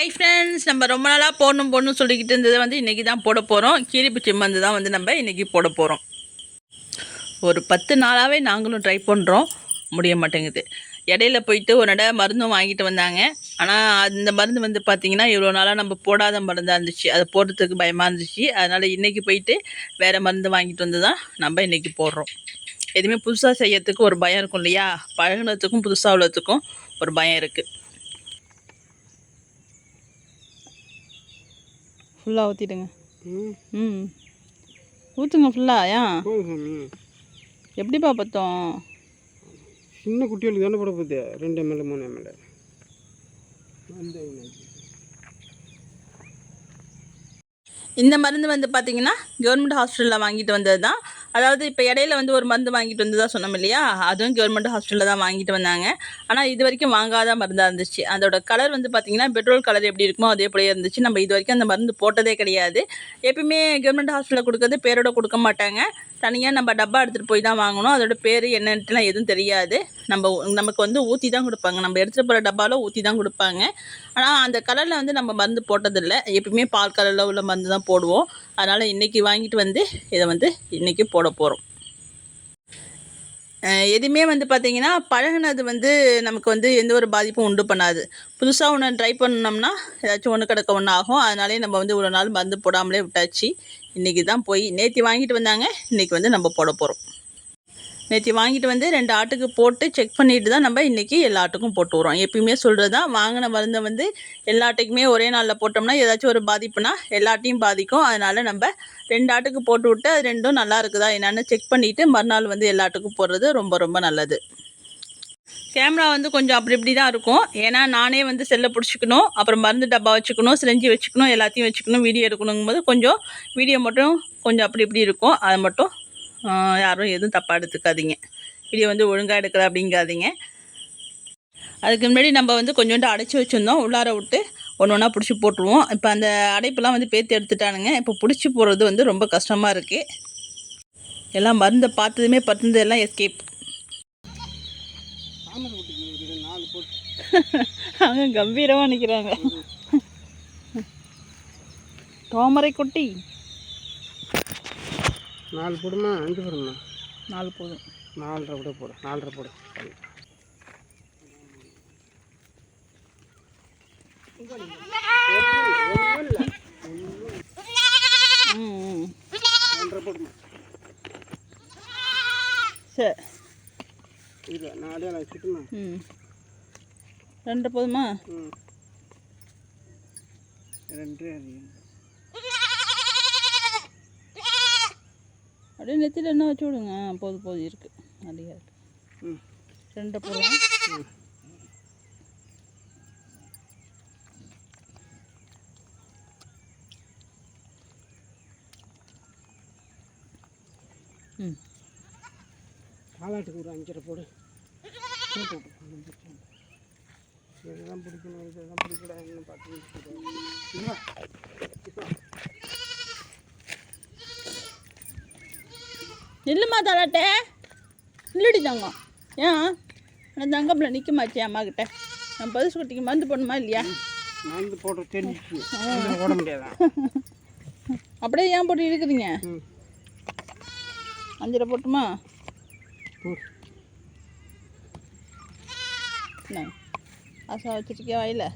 Hi friends நம்ம ரொம்ப நாளாக போடணும் போடணும் சொல்லிக்கிட்டு இருந்தது வந்து இன்றைக்கி தான் போட போகிறோம் கீரிப்பூச்சி மருந்து தான் வந்து நம்ம இன்றைக்கி போட போகிறோம் ஒரு பத்து நாளாகவே நாங்களும் ட்ரை பண்ணுறோம் முடிய மாட்டேங்குது. இடையில போயிட்டு ஒரு நட மருந்தும் வாங்கிட்டு வந்தாங்க. ஆனால் அந்த மருந்து வந்து பார்த்திங்கன்னா இவ்வளோ நாளாக நம்ம போடாத மருந்தாக இருந்துச்சு. அதை போடுறதுக்கு பயமாக இருந்துச்சு. அதனால் இன்றைக்கி போயிட்டு வேறு மருந்து வாங்கிட்டு வந்து தான் நம்ம இன்றைக்கி போடுறோம். எதுவுமே புதுசாக செய்யறதுக்கு ஒரு பயம் இருக்கும் இல்லையா? பழகினத்துக்கும் புதுசாக உள்ளதுக்கும் ஒரு பயம் இருக்குது ஃபுல்லாக ஊற்றிடுங்க ம். ம். ஊற்றுங்க ஃபுல்லாக ஏன் எப்படிப்பா பத்தோம்? சின்ன குட்டிகளுக்கு தானே போட போகுது. ரெண்டு எம்எல்ஏ மூணு எம்எல்ஏ இந்த மருந்து வந்து பார்த்தீங்கன்னா கவர்மெண்ட் ஹாஸ்பிட்டலில் வாங்கிட்டு வந்தது தான் அதாவது இப்போ இடையில வந்து ஒரு மருந்து வாங்கிட்டு வந்து தான் சொன்னோம் இல்லையா? அதுவும் கவர்மெண்ட் ஹாஸ்பிட்டலில் தான் வாங்கிட்டு வந்தாங்க. ஆனால் இது வரைக்கும் வாங்காத மருந்தாக இருந்துச்சு. அதோட கலர் வந்து பார்த்தீங்கன்னா பெட்ரோல் கலர் எப்படி இருக்குமோ அதே போலயே இருந்துச்சு. நம்ம இது வரைக்கும் அந்த மருந்து போட்டதே கிடையாது. எப்பயுமே கவர்மெண்ட் ஹாஸ்பிட்டலில் கொடுக்கறது பேரோட கொடுக்க மாட்டாங்க. தனியாக நம்ம டப்பா எடுத்துகிட்டு போய் தான் வாங்கணும். அதோட பேர் என்னன்ட்டுலாம் எதுவும் தெரியாது. நம்ம நமக்கு வந்து ஊற்றி தான் கொடுப்பாங்க. நம்ம எடுத்துகிட்டு போகிற டப்பாவில் ஊற்றி தான் கொடுப்பாங்க. ஆனால் அந்த கலரில் வந்து நம்ம மருந்து போட்டதில்லை. எப்பயுமே பால் கலரில் உள்ள மருந்து தான் போடுவோம். அதனால் இன்றைக்கி வாங்கிட்டு வந்து இதை வந்து இன்றைக்கி போட போகிறோம் எதுவுமே வந்து பார்த்திங்கன்னா பழகுனது வந்து நமக்கு வந்து எந்த ஒரு பாதிப்பும் உண்டு பண்ணாது. புதுசாக ஒன்று ட்ரை பண்ணோம்னா ஏதாச்சும் ஒன்று கிடக்க ஒன்று ஆகும். அதனாலே நம்ம வந்து இவ்வளோ நாள் மருந்து போடாமலே விட்டாச்சு. இன்றைக்கி தான் போய் நேற்று வாங்கிட்டு வந்தாங்க. இன்றைக்கி வந்து நம்ம போட போகிறோம் நேற்று வாங்கிட்டு வந்து ரெண்டு ஆட்டுக்கு போட்டு செக் பண்ணிட்டு தான் நம்ம இன்றைக்கி எல்லா ஆட்டுக்கும் போட்டு வரோம் எப்பயுமே சொல்கிறது தான் வாங்கின மருந்தை வந்து எல்லா ஆட்டுக்குமே ஒரே நாளில் போட்டோம்னா ஏதாச்சும் ஒரு பாதிப்புனா எல்லாட்டையும் பாதிக்கும். அதனால் நம்ம ரெண்டு ஆட்டுக்கு போட்டு விட்டு அது ரெண்டும் நல்லா இருக்குதா என்னென்னு செக் பண்ணிவிட்டு மறுநாள் வந்து எல்லா ஆட்டுக்கும் போடுறது ரொம்ப ரொம்ப நல்லது. கேமரா வந்து கொஞ்சம் அப்படி இப்படி தான் இருக்கும். ஏன்னா நானே வந்து செல்லை பிடிச்சிக்கணும் அப்புறம் மருந்து டப்பா வச்சுக்கணும் செஞ்சு வச்சுக்கணும் எல்லாத்தையும் வச்சுக்கணும் வீடியோ எடுக்கணுங்கும் போது கொஞ்சம் வீடியோ மட்டும் கொஞ்சம் அப்படி இப்படி இருக்கும். அதை மட்டும் யாரும் எதுவும் தப்பாக எடுத்துக்காதீங்க. வீடியோ வந்து ஒழுங்காக எடுக்கல அப்படிங்காதீங்க. அதுக்கு முன்னாடி நம்ம வந்து கொஞ்சோண்டு அடைச்சி வச்சுருந்தோம். உள்ளார விட்டு ஒன்று ஒன்றா பிடிச்சி போட்டுருவோம். இப்போ அந்த அடைப்பெல்லாம் வந்து பேத்து எடுத்துட்டானுங்க. இப்போ பிடிச்சி போடுறது வந்து ரொம்ப கஷ்டமாக இருக்குது எல்லாம் மருந்தை பார்த்ததுமே பத்துனது எல்லாம் எஸ்கேப் நாலு அவங்க கம்பீரமாக நிற்கிறாங்க தோமரை குட்டி நாலு போடுமா? அஞ்சு போடுமா? நாலு போதும். நாலரை கூட போடு. நாலரை போடு. சரி இல்லை நாலே நான் சுட்டுமா ம். ரெண்டு போதுமா? ம். ரெண்டு அப்படியே நெத்தியில் என்ன வச்சு விடுங்க. ஆ, போதும் போதும் இருக்குது அதிகம் இருக்கு. ம். ரெண்டு போடலாம் ம். பாலாட்டுக்கு ஒரு அஞ்சரை போடு. இதுதான் பிடிக்கணும் இதுதான் பிடிக்கூடாதுன்னு பார்த்து நில்லுமா தலாட்டே இல்லடி தங்கம். ஏன்? அந்த தங்கப்பில் நிற்க மாச்சே அம்மா கிட்ட நான் பரிசு குட்டிக்கு மருந்து போடணுமா இல்லையா? மருந்து போட்டு தெரிஞ்சிச்சு இதில் ஓட முடியாதா? அப்படியே ஏன் போட்டு இருக்குதுங்க அஞ்சரை போட்டுமா? போடு ஆசா வச்சுருக்கியா வாயில்?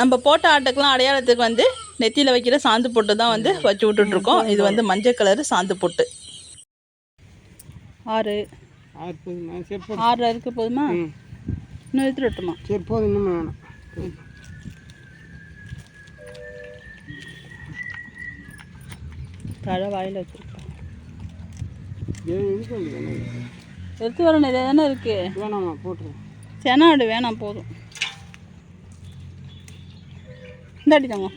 நம்ம போட்ட ஆட்டுக்கெலாம் அடையாளத்துக்கு வந்து நெத்தியில் வைக்கிற சாந்து பொட்டு தான் வந்து வச்சு விட்டுட்ருக்கோம். இது வந்து மஞ்சள் கலரு சாந்து பொட்டு. ஆறு. ஆறு இருக்கு போதுமா? இன்னும் எடுத்துட்டு வரட்டுமா? சரி போதும் இன்னும் வேணாம். ம். தழை வாயில் இருக்க வேண்டியது எடுத்து வரணும் இதே தானே இருக்குது வேணாமா போட்டுருவேன் செனாடு வேணாம் போதும். இந்தாடி தாங்க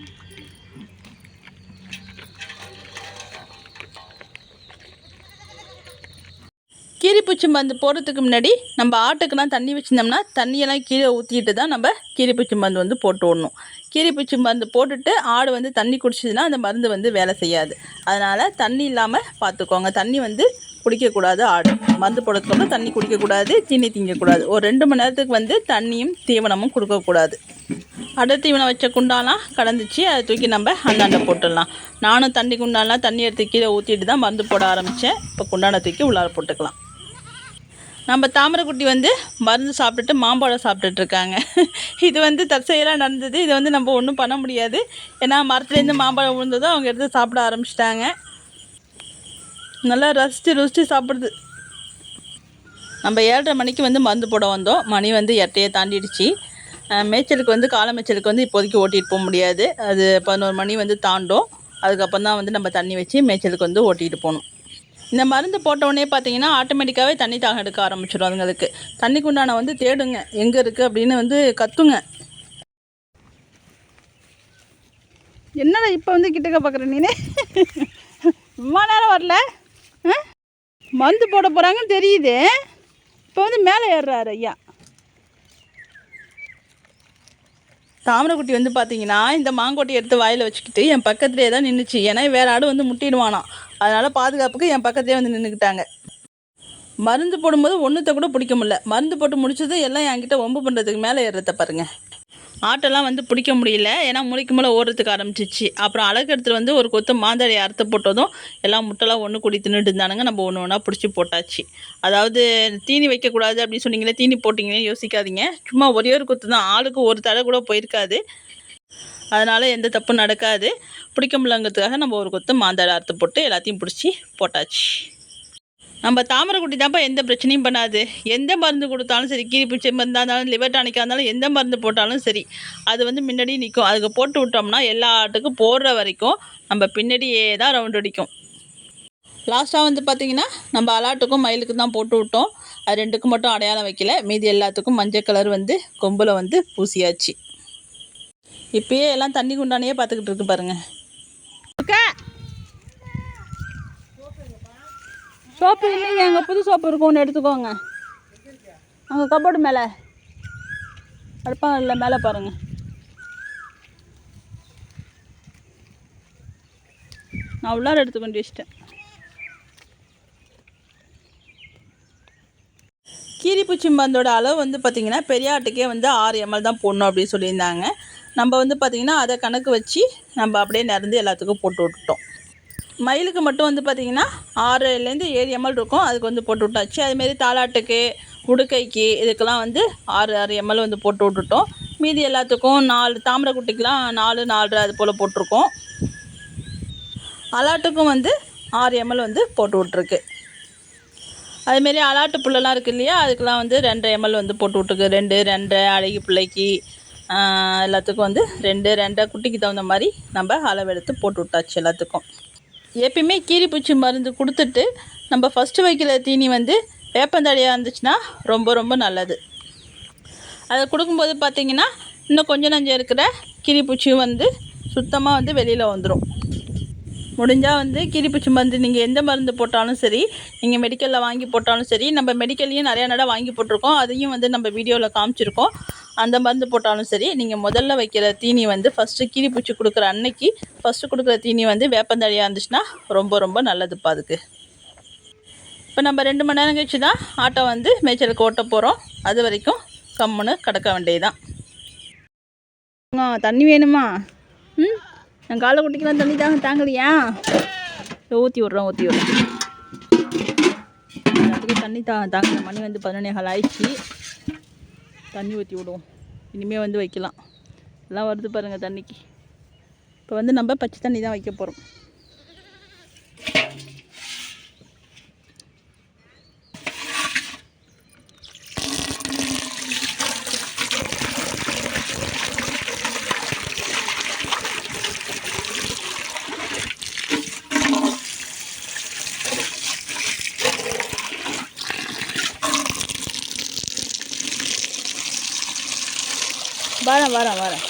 கீரிப்பூச்சி மருந்து போடுறதுக்கு முன்னாடி நம்ம ஆட்டுக்கெல்லாம் தண்ணி வச்சுருந்தோம்னா தண்ணியெல்லாம் கீழே ஊற்றிட்டு தான் நம்ம கீரிப்பூச்சி மருந்து வந்து போட்டு விடணும். கீரிப்பூச்சி மருந்து போட்டுட்டு ஆடு வந்து தண்ணி குடிச்சதுன்னா அந்த மருந்து வந்து வேலை செய்யாது. அதனால் தண்ணி இல்லாமல் பார்த்துக்கோங்க தண்ணி வந்து குடிக்கக்கூடாது ஆடு. மருந்து போடுறதுக்கப்புறம் தண்ணி குடிக்கக்கூடாது தீனி திங்கக்கூடாது. ஒரு ரெண்டு மணி நேரத்துக்கு வந்து தண்ணியும் தீவனமும் கொடுக்கக்கூடாது. அடை தீவனம் வச்ச குண்டாலாம் கடந்துச்சு. அதை தூக்கி நம்ம அந்தாண்ட போட்டுடலாம். நானும் தண்ணி குண்டாலாம் தண்ணி எடுத்து கீழே ஊற்றிட்டு தான் மருந்து போட ஆரம்பித்தேன் இப்போ குண்டானை தூக்கி உள்ளார போட்டுக்கலாம். நம்ம தாமரைக்குட்டி வந்து மருந்து சாப்பிட்டுட்டு மாம்பழம் சாப்பிட்டுட்ருக்காங்க. இது வந்து தற்செயலாக நடந்தது. இது வந்து நம்ம ஒன்றும் பண்ண முடியாது. ஏன்னா மரத்துலேருந்து மாம்பழம் விழுந்ததும் அவங்க எடுத்து சாப்பிட ஆரம்பிச்சிட்டாங்க. நல்லா ரசித்து ருசித்து சாப்பிடுது. நம்ம ஏழரை மணிக்கு வந்து மருந்து போட வந்தோம். மணி வந்து எட்டையை தாண்டிடுச்சு. மேய்ச்சலுக்கு வந்து காலை மேய்ச்சலுக்கு வந்து இப்போதைக்கு ஓட்டிகிட்டு போக முடியாது. அது பதினோரு மணி வந்து தாண்டும். அதுக்கப்புறம் தான் வந்து நம்ம தண்ணி வச்சு மேய்ச்சலுக்கு வந்து ஓட்டிகிட்டு போகணும். இந்த மருந்து போட்ட உடனே பார்த்தீங்கன்னா ஆட்டோமேட்டிக்காகவே தண்ணி தாகம் எடுக்க ஆரம்பிச்சிடும் அதுங்களுக்கு. தண்ணி குண்டான வந்து தேடுங்க. எங்கே இருக்குது அப்படின்னு வந்து கத்துங்க. என்னடா இப்போ வந்து கிட்டக்க பார்க்குற நீனே? இவ்வளோ நேரம் வரல? மருந்து போட போகிறாங்கன்னு தெரியுது. இப்போ வந்து மேலே ஏறுறாரு ஐயா. தாமரைக்குட்டி வந்து பார்த்தீங்கன்னா இந்த மாங்கொட்டி எடுத்து வாயில் வச்சுக்கிட்டு என் பக்கத்துலேயே தான் நின்றுச்சு ஏன்னா வேறு ஆடு வந்து முட்டிடுவானாம். அதனால் பாதுகாப்புக்கு என் பக்கத்துலேயே வந்து நின்றுக்கிட்டாங்க மருந்து போடும்போது ஒன்றுத்த கூட பிடிக்க முடியல. மருந்து போட்டு முடிச்சது எல்லாம் என்கிட்ட ஒம்பு பண்ணுறதுக்கு மேலே ஏறுறத பாருங்கள் ஆட்டெல்லாம் வந்து பிடிக்க முடியல. ஏன்னா முளைக்கு மேலே ஓடுறதுக்கு ஆரம்பிச்சிச்சு. அப்புறம் அழகெடுத்துல வந்து ஒரு கொத்து மாந்தாடி அறுத்து போட்டதும் எல்லாம் முட்டைலாம் ஒன்று கூடி தின்னுட்டு இருந்தானுங்க. நம்ம ஒன்று ஒன்றா பிடிச்சி போட்டாச்சு. அதாவது தீனி வைக்கக்கூடாது அப்படின்னு சொன்னீங்களே தீனி போட்டிங்களே யோசிக்காதீங்க. சும்மா ஒரே ஒரு கொத்து தான். ஆளுக்கு ஒரு தடவை கூட போயிருக்காது. அதனால் எந்த தப்பும் நடக்காது. பிடிக்க முடியலங்கிறதுக்காக நம்ம ஒரு கொத்து மாந்தாடை அறுத்து போட்டு எல்லாத்தையும் பிடிச்சி போட்டாச்சு. நம்ம தாமரைக்குட்டி தான்ப்பா எந்த பிரச்சனையும் பண்ணாது. எந்த மருந்து கொடுத்தாலும் சரி கீரி பூச்சி மருந்தாக இருந்தாலும் லிவர் டானிக்காக இருந்தாலும் எந்த மருந்து போட்டாலும் சரி அது வந்து முன்னாடி நிற்கும் அதுக்கு போட்டு விட்டோம்னா எல்லா ஆட்டுக்கும் போடுற வரைக்கும் நம்ம பின்னாடியே தான் ரவுண்ட் அடிக்கும். லாஸ்ட்டாக வந்து பார்த்திங்கன்னா நம்ம அலாட்டுக்கும் மயிலுக்கும் தான் போட்டு விட்டோம். அது ரெண்டுக்கும் மட்டும் அடையாளம் வைக்கல. மீதி எல்லாத்துக்கும் மஞ்சள் கலர் வந்து கொம்பில் வந்து பூசியாச்சு. இப்பயே எல்லாம் தண்ணி குண்டானையே பார்த்துக்கிட்டு இருக்கு பாருங்க. சோப்பு இல்லைங்க. எங்கள் புது சோப்பு இருக்கும் ஒன்று எடுத்துக்கோங்க. அங்கே கபோர்டு மேலே. அடுப்பா இல்லை மேலே பாருங்கள் நான் உள்ளார எடுத்துக்கொண்டு வச்சிட்டேன் கீரிப்பூச்சி மருந்தோட அளவு வந்து பார்த்திங்கன்னா பெரிய ஆட்டுக்கே வந்து ஆறு எம்எல் தான் போடணும் அப்படின்னு சொல்லியிருந்தாங்க. நம்ம வந்து பார்த்திங்கன்னா அதை கணக்கு வச்சு நம்ம அப்படியே நிறந்து எல்லாத்துக்கும் போட்டு விட்டுட்டோம். மயிலுக்கு மட்டும் வந்து பார்த்திங்கன்னா ஆறுலேருந்து ஏழு எம்எல் இருக்கும். அதுக்கு வந்து போட்டு விட்டாச்சு. அதுமாரி தாலாட்டுக்கு உடுக்கைக்கு இதுக்கெல்லாம் வந்து ஆறு ஆறு எம்எல் வந்து போட்டு விட்டுட்டோம். மீதி எல்லாத்துக்கும் நாலு தாமரை குட்டிக்கெலாம் நாலு நாலு அது போல் போட்டிருக்கோம். அலாட்டுக்கும் வந்து ஆறு எம்எல் வந்து போட்டு விட்ருக்கு அதுமாரி அலாட்டு புல்லெல்லாம் இருக்குது இல்லையா? அதுக்கெலாம் வந்து ரெண்டரை எம்எல் வந்து போட்டு விட்ருக்கு ரெண்டு ரெண்டரை அழகி பிள்ளைக்கு எல்லாத்துக்கும் வந்து ரெண்டு ரெண்டரை குட்டிக்கு தகுந்த மாதிரி நம்ம அளவெடுத்து போட்டு விட்டாச்சு எல்லாத்துக்கும். எப்பயுமே கீரிப்பூச்சி மருந்து கொடுத்துட்டு நம்ம ஃபஸ்ட்டு வைக்கிற தீனி வந்து வேப்பந்தழையாக இருந்துச்சுன்னா ரொம்ப ரொம்ப நல்லது. அதை கொடுக்கும்போது பார்த்திங்கன்னா இன்னும் கொஞ்சம் நஞ்சம் இருக்கிற கீரிப்பூச்சியும் வந்து சுத்தமாக வந்து வெளியில் வந்துடும் முடிஞ்சால் வந்து கீரிப்பூச்சி மருந்து நீங்கள் எந்த மருந்து போட்டாலும் சரி நீங்கள் மெடிக்கலில் வாங்கி போட்டாலும் சரி நம்ம மெடிக்கல்லையும் நிறையா நட வாங்கி போட்டிருக்கோம். அதையும் வந்து நம்ம வீடியோவில் காமிச்சிருக்கோம். அந்த மருந்து போட்டாலும் சரி நீங்கள் முதல்ல வைக்கிற தீனி வந்து ஃபஸ்ட்டு கீரிப்பூச்சி கொடுக்குற அன்னைக்கு ஃபஸ்ட்டு கொடுக்குற தீனி வந்து வேப்பந்தழையாக இருந்துச்சுன்னா ரொம்ப ரொம்ப நல்லதுப்பா அதுக்கு. இப்போ நம்ம ரெண்டு மணி நேரம் கழிச்சு தான் ஆட்டோ வந்து மேய்ச்சலுக்கு ஓட்ட போகிறோம் அது வரைக்கும் கம்முன்னு கிடக்க வேண்டியதுதான். தண்ணி வேணுமா? ம்? என் காலை குட்டிக்கெல்லாம் தண்ணி தாங்க தாங்கலையா? ஊற்றி விட்றோம் ஊற்றி விட்றோம் தண்ணி தா தாங்க மணி வந்து பதினொன்னே கால் ஆயிடுச்சு. தண்ணி ஊற்றி விடுவோம். இனிமேல் வந்து வைக்கலாம். எல்லாம் வருது பாருங்கள் தண்ணிக்கு. இப்போ வந்து நம்ம பச்சை தண்ணி தான் வைக்க போகிறோம் வரேன் வரேன் வரேன்.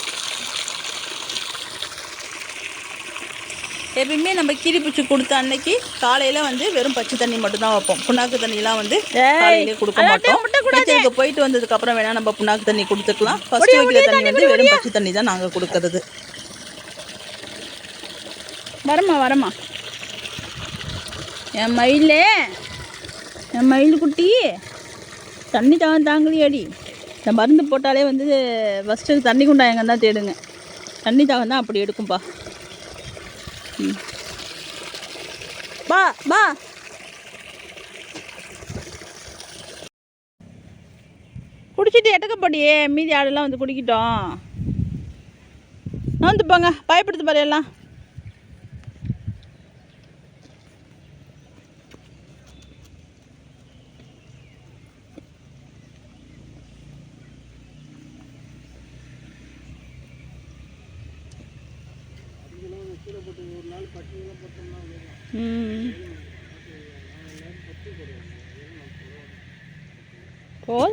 எப்பயுமே நம்ம கீரிப்பூச்சி கொடுத்த அன்னைக்கு காலையில் வந்து வெறும் பச்சை தண்ணி மட்டும் தான் வைப்போம். புண்ணாக்கு தண்ணிலாம் வந்து காலையிலே கொடுக்க மாட்டோம். மேய்ச்சலுக்கு போயிட்டு வந்ததுக்கு அப்புறம் வேணா நம்ம புண்ணாக்கு தண்ணி கொடுத்துக்கலாம். ஃபர்ஸ்ட் வைக்கிற தண்ணி வந்து வெறும் பச்சை தண்ணி தான் நாங்கள் கொடுக்கறது. வரமா வரமா என் மயிலே என் மயில் குட்டி. தண்ணி தாங்க தாங்கலையாடி. இந்த மருந்து போட்டாலே வந்து ஃபஸ்ட்டு தண்ணி குண்டாயங்க தான் தேடுங்க. தண்ணி தாகம் தான் அப்படி எடுக்கும்பா. ம். பா பா. குடிச்சிட்டு எட்டக்கப்படியே மீதி ஆடெல்லாம் வந்து குடிக்கிட்டோம். வந்து போங்க. பயப்படுத்து பாரு எல்லாம்.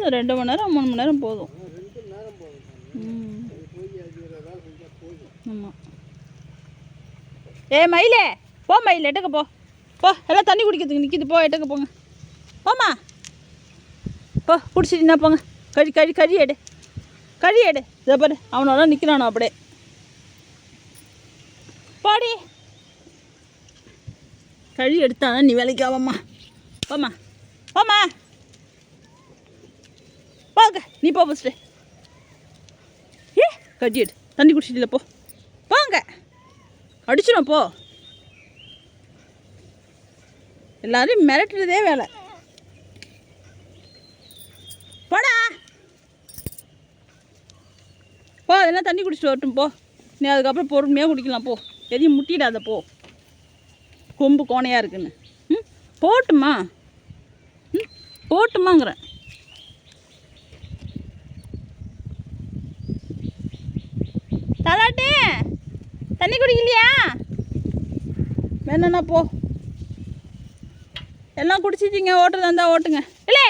ஒரு ரெண்டு மணி நேரம் மூணு மணி நேரம் போதும். ஆமாம் ஏ மயிலே போ மயில் எட்டுக்க போ. போ எல்லாம் தண்ணி குடிக்கிறதுக்கு நிற்கிது போ எட்டுக்க போங்க. போம்மா. போ குடிச்சிட்டுனா போங்க. கழி கழி கழி எடு. கழி எடு. இதை பாரு அவனோட நிற்கிறானோ அப்படியே. பாடி. கழி எடுத்தானா நீ வேலைக்கு ஆவாம்மா. போம்மா. போம்மா. போங்க நீ போ ஃபஸ்ட்டு ஏ கட்டி தண்ணி குடிச்சிட்டு போ. போங்க அடிச்சிடும் போ. எல்லாரையும் மிரட்டுறதே வேலை. போடா. போ அதெல்லாம் தண்ணி குடிச்சிட்டு வரட்டும் போ. நீ அதுக்கப்புறம் பொறுமையாக குடிக்கலாம் போ. எதையும் முட்டிடாத போ. கொம்பு கோணையாக இருக்குன்னு. ம் போட்டுமா. ம் போட்டுமாங்கிறேன். தலாட்டு தண்ணி குடிக்கலையா? வேணும்னா போ. எல்லாம் குடிச்சிட்டீங்க ஓட்டுறதா இருந்தால் ஓட்டுங்க. இல்லை.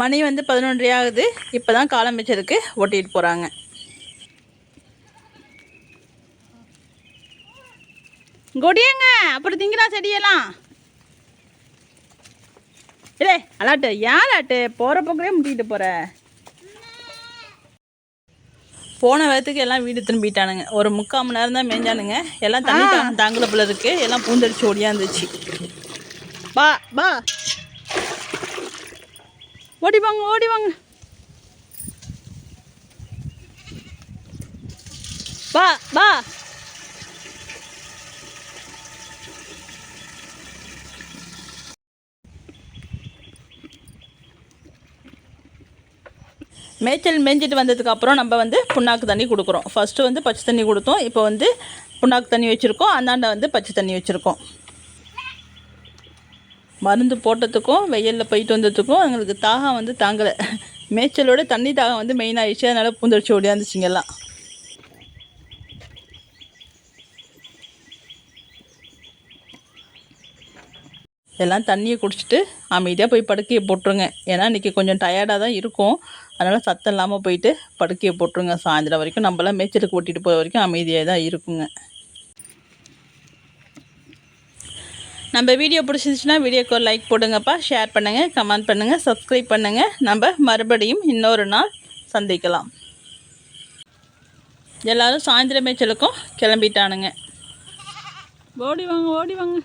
மணி வந்து பதினொன்றரை ஆகுது. இப்போ தான் காலம் வச்சதுக்கு ஓட்டிகிட்டு போகிறாங்க கொடியங்க அப்புறம் திங்கலாம் செடியெல்லாம். இல்லை அலாட்டு ஏன் அலாட்டு? போகிற பக்கமே முட்டிக்கிட்டு போகிற போன வேகத்துக்கு எல்லாம் வீடு திரும்பிட்டானுங்க. ஒரு முக்கால் மணி நேரம் தான் மேய்ஞ்சானுங்க எல்லாம் தண்ணி தாங்கல போல இருக்கு. எல்லாம் பூந்தடிச்சு ஓடியாந்துச்சு பா பா ஓடி வாங்க ஓடி வாங்க. பா பா மேய்ச்சல் மேய்ஞ்சிட்டு வந்ததுக்கப்புறம் நம்ம வந்து புண்ணாக்கு தண்ணி கொடுக்குறோம். ஃபஸ்ட்டு வந்து பச்சை தண்ணி கொடுத்தோம். இப்போ வந்து புண்ணாக்கு தண்ணி வச்சுருக்கோம். அந்தாண்ட வந்து பச்சை தண்ணி வச்சுருக்கோம். மருந்து போட்டதுக்கும் வெயிலில் போயிட்டு வந்ததுக்கும் எங்களுக்கு தாகம் வந்து தாங்கலை. மேய்ச்சலோட தண்ணி தாகம் வந்து மெயினாகிடுச்சு அதனால் பூந்தடிச்சு ஓடியாந்துச்சிங்கெல்லாம் எல்லாம். தண்ணியை குடிச்சிட்டு அமைதியாக போய் படுக்கையை போட்டுருங்க. ஏன்னா இன்றைக்கி கொஞ்சம் டயர்டாக தான் இருக்கும். அதனால் சத்தம் இல்லாமல் போயிட்டு படுக்கையை போட்டுருங்க. சாயந்தரம் வரைக்கும் நம்மளாம் மேய்ச்சலுக்கு ஓட்டிகிட்டு போகிற வரைக்கும் அமைதியாக தான் இருக்குங்க. நம்ம வீடியோ பிடிச்சிருந்துச்சுன்னா வீடியோக்கு ஒரு லைக் போடுங்கப்பா. ஷேர் பண்ணுங்கள் கமெண்ட் பண்ணுங்கள் சப்ஸ்கிரைப் பண்ணுங்கள் நம்ம மறுபடியும் இன்னொரு நாள் சந்திக்கலாம். எல்லோரும் சாயந்தரம் மேய்ச்சலுக்கும் கிளம்பிட்டானுங்க. ஓடி வாங்க ஓடி வாங்க.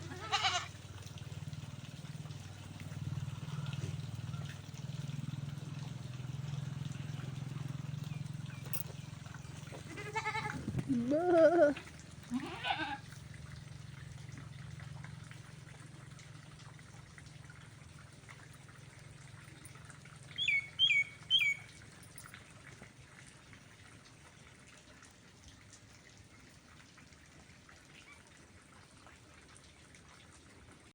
Bơ.